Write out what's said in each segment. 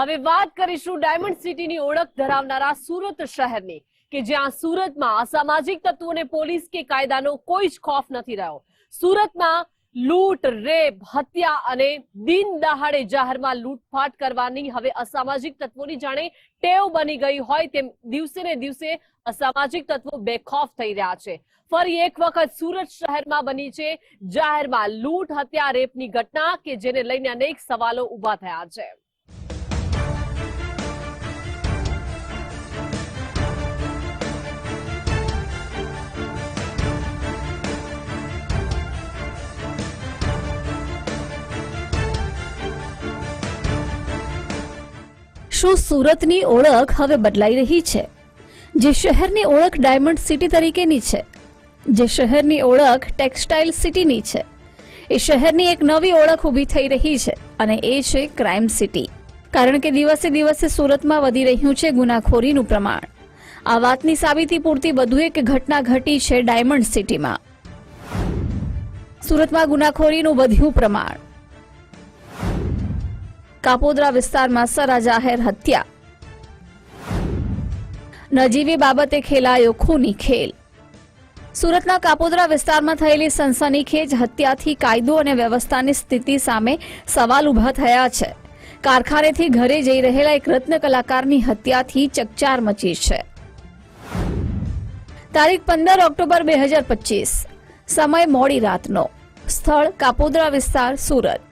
હવે વાત કરીશું ડાયમંડ સિટીની ઓળખ ધરાવનારા સુરત શહેરની, કે જ્યાં સુરતમાં અસામાજિક તત્વોને પોલીસ કે કાયદાનો કોઈ જ ખોફ નથી રહ્યો. સુરતમાં લૂંટ, રેપ, હત્યા અને દિન દહાડે જાહેરમાં લૂંટફાટ કરવાની હવે અસામાજિક તત્વોની જાણે ટેવ બની ગઈ હોય તેમ દિવસે ને દિવસે અસામાજિક તત્વો બેખોફ થઈ રહ્યા છે. ફરી એક વખત સુરત શહેરમાં બની છે જાહેરમાં લૂંટ, હત્યા, રેપની ઘટના કે જેને લઈને અનેક સવાલો ઊભા થયા છે. શું સુરતની ઓળખ હવે બદલાઈ રહી છે, જે શહેરની ઓળખ ડાયમંડ સિટી તરીકેની છે, જે શહેરની ઓળખ ટેક્સટાઇલ સિટીની છે. એ શહેરની એક નવી ઓળખ ઊભી થઈ રહી છે અને એ છે ક્રાઇમ સિટી. કારણ કે દિવસે દિવસે સુરતમાં વધી રહ્યું છે ગુનાખોરીનું પ્રમાણ. આ વાતની સાબિતી પૂરતી વધુ એક ઘટના ઘટી છે ડાયમંડ સિટીમાં. સુરતમાં ગુનાખોરીનું વધ્યું પ્રમાણ. કાપોદ્રા વિસ્તારમાં સરા જાહેર હત્યા. નજીવી બાબતે ખેલાયો ખૂની ખેલ. સુરતના કાપોદરા વિસ્તારમાં થયેલી સનસનીખેજ હત્યાથી કાયદો અને વ્યવસ્થાની સ્થિતિ સામે સવાલ ઊભા થયા છે. કારખાનેથી ઘરે જઈ રહેલા એક રત્ન કલાકારની હત્યાથી ચકચાર મચી છે. તારીખ પંદર ઓક્ટોબર બે હજાર પચીસ. સમય મોડી રાતનો. સ્થળ કાપોદરા વિસ્તાર સુરત.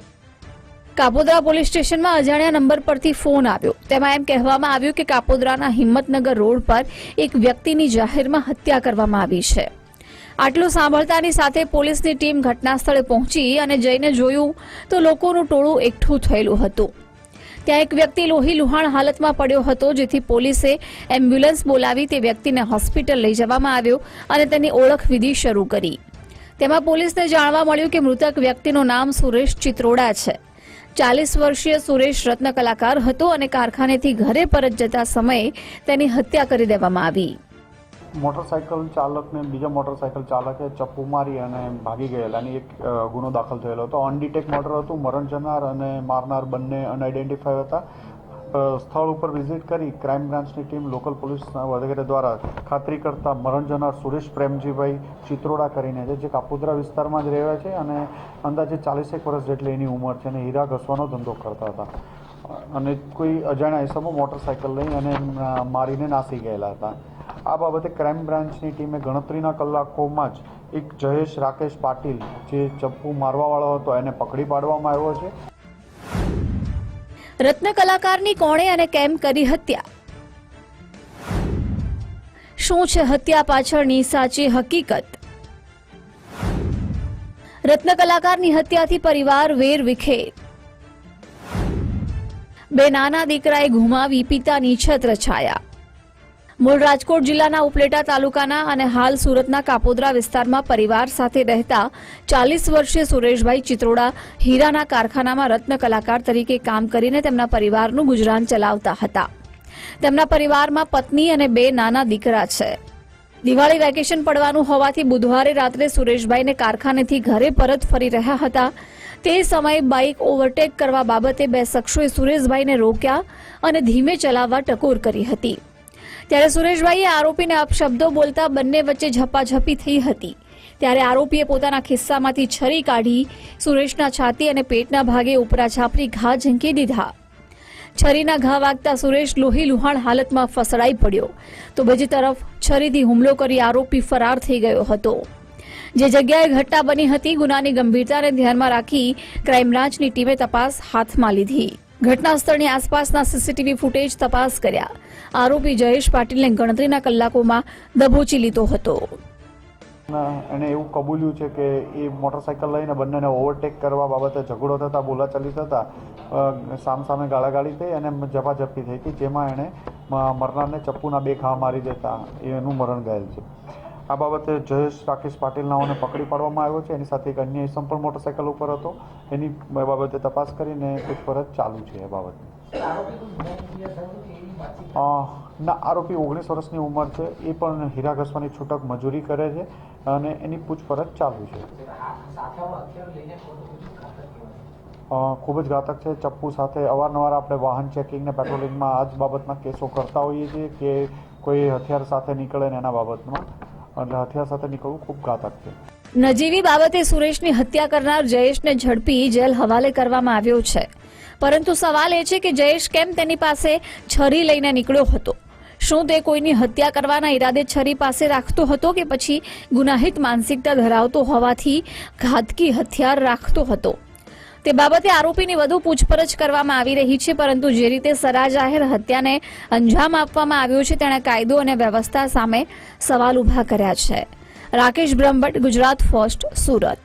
કાપોદ્રા પોલીસ સ્ટેશનમાં અજાણ્યા નંબર પરથી ફોન આવ્યો. તેમાં એમ કહેવામાં આવ્યું કે કાપોદ્રાના હિંમતનગર રોડ પર એક વ્યક્તિની જાહેરમાં હત્યા કરવામાં આવી છે. આટલું સાંભળતાની સાથે પોલીસની ટીમ ઘટના સ્થળે પહોંચી અને જઈને જોયું તો લોકોનું ટોળું એકઠું થયેલું હતું. ત્યાં એક વ્યક્તિ લોહી લુહાણ હાલતમાં પડ્યો હતો, જેથી પોલીસે એમ્બ્યુલન્સ બોલાવી તે વ્યક્તિને હોસ્પિટલ લઈ જવામાં આવ્યો અને તેની ઓળખ વિધિ શરૂ કરી. તેમાં પોલીસને જાણવા મળ્યું કે મૃતક વ્યક્તિનું નામ સુરેશ ચિત્રોડા છે. ચાલીસ વર્ષીય સુરેશ રત્ન કલાકાર હતો અને કારખાનેથી ઘરે પરત જતા સમયે તેની હત્યા કરી દેવામાં આવી. મોટરસાયકલ ચાલકને બીજા મોટરસાયકલ ચાલકે ચપ્પુ મારી અને ભાગી ગયેલા અને એક ગુનો દાખલ થયેલો હતો. અનડિટેક મર્ડર હતું, મરણ જનાર અને મારનાર બંને અનઆઇડેન્ટિફાય હતા. સ્થળ ઉપર વિઝિટ કરી ક્રાઇમ બ્રાન્ચની ટીમ લોકલ પોલીસ વગેરે દ્વારા ખાતરી કરતા મરણ જનાર સુરેશ પ્રેમજીભાઈ ચિત્રોડા કરીને છે, જે કાપોદ્રા વિસ્તારમાં જ રહેવા છે અને અંદાજે ચાલીસેક વર્ષ જેટલી એની ઉંમર છે અને હીરા ઘસવાનો ધંધો કરતા હતા. અને કોઈ અજાણ્યા હિસાબો મોટરસાયકલ લઈ અને મારીને નાસી ગયેલા હતા. આ બાબતે ક્રાઇમ બ્રાન્ચની ટીમે ગણતરીના કલાકોમાં જ એક જયેશ રાકેશ પાટીલ, જે ચપ્પુ મારવાવાળો હતો, એને પકડી પાડવામાં આવ્યો છે. રત્ન કલાકારની કોણે અને કેમ કરી હત્યા? શું છે હત્યા પાછળની સાચી હકીકત? રત્ન કલાકારની હત્યાથી પરિવાર વેર વિખેર. બે નાના દીકરાએ ગુમાવી પિતાની છત્ર છાયા મૂળ રાજકોટ જિલ્લાના ઉપલેટા તાલુકાના અને હાલ સુરતના કાપોદરા વિસ્તારમાં પરિવાર સાથે રહેતા ચાલીસ વર્ષીય સુરેશભાઈ ચિત્રોડા હીરાના કારખાનામાં રત્ન કલાકાર તરીકે કામ કરીને તેમના પરિવારનું ગુજરાન ચલાવતા હતા. તેમના પરિવારમાં પત્ની અને બે નાના દીકરા છે. દિવાળી વેકેશન પડવાનું હોવાથી બુધવારે રાત્રે સુરેશભાઈને કારખાનેથી ઘરે પરત ફરી રહ્યા હતા. તે સમયે બાઇક ઓવરટેક કરવા બાબતે બે શખ્સોએ સુરેશભાઈને રોક્યા અને ધીમે ચલાવવા ટકોર કરી હતી. ત્યારે સુરેશભાઈએ આરોપીને અપશબ્દો બોલતા બંને વચ્ચે ઝપાઝપી થઈ હતી. ત્યારે આરોપીએ પોતાના ખિસ્સામાંથી છરી કાઢી સુરેશના છાતી અને પેટના ભાગે ઉપરા છાપરી ઘા ઝીંકી દીધા. છરીના ઘા વાગતા સુરેશ લોહી લુહાણ હાલતમાં ફસડાઈ પડ્યો. તો બીજી તરફ છરીથી હુમલો કરી આરોપી ફરાર થઈ ગયો હતો. જે જગ્યાએ ઘટના બની હતી, ગુનાની ગંભીરતાને ધ્યાનમાં રાખી ક્રાઇમ બ્રાન્ચની ટીમે તપાસ હાથમાં લીધી. ઘટના સ્થળની આસપાસના સીસીટીવી ફૂટેજ તપાસ કર્યા. આરોપી જયેશ પાટીલને ગણતરીના કલાકોમાં દબોચી લીધો હતો. અને એવું કબૂલ્યું છે કે એ મોટરસાયકલ લઈને બંનેને ઓવરટેક કરવા બાબતે ઝઘડો થતાં, બોલાચાલી થતાં સામસામે ગાળાગાળી થઈ અને ઝપાઝપી થઈ હતી જેમાં એણે મરનારને ચપ્પુના બે ઘા મારી દેતા. એનું મરણ ગયેલ છે. આ બાબતે જયેશ રાકેશ પાટીલ નાઓને પકડી પાડવામાં આવ્યો છે. એની સાથે એક અન્ય ઇસમ પણ મોટરસાઇકલ ઉપર હતો. એની બાબતે તપાસ કરીને પૂછપરછ ચાલુ છે એ બાબતે. ના, આરોપી ઓગણીસ વર્ષની ઉંમર છે. એ પણ હીરા ઘસવાની છૂટક મજૂરી કરે છે અને એની પૂછપરછ ચાલુ છે. ખૂબ જ ઘાતક છે. ચપ્પુ સાથે અવારનવાર આપણે વાહન ચેકિંગ ને પેટ્રોલિંગમાં આ જ બાબતના કેસો કરતા હોઈએ છીએ કે કોઈ હથિયાર સાથે નીકળે ને એના બાબતમાં. હથિયાર સાથે નીકળવું ખૂબ ઘાતક છે. નજીવી બાબતે સુરેશની હત્યા કરનાર જયેશને ઝડપી જેલ હવાલે કરવામાં આવ્યો છે. પરંતુ સવાલ એ છે કે જયેશ કેમ તેની પાસે છરી લઈને નીકળ્યો હતો? શું તે કોઈની હત્યા કરવાના ઈરાદે છરી પાસે રાખતો હતો કે પછી ગુનાહિત માનસિકતા ધરાવતો હોવાથી ઘાતકી હથિયાર રાખતો હતો? તે બાબતે આરોપીની વધુ પૂછપરછ કરવામાં આવી રહી છે, પરંતુ જે રીતે સરા જાહેર હત્યાને અંજામ આપવામાં આવ્યો છે, તેણે કાયદો અને વ્યવસ્થા સામે સવાલ ઊભા કર્યા છે. રાકેશ બ્રહ્મભટ્ટ, ગુજરાત ફર્સ્ટ સુરત.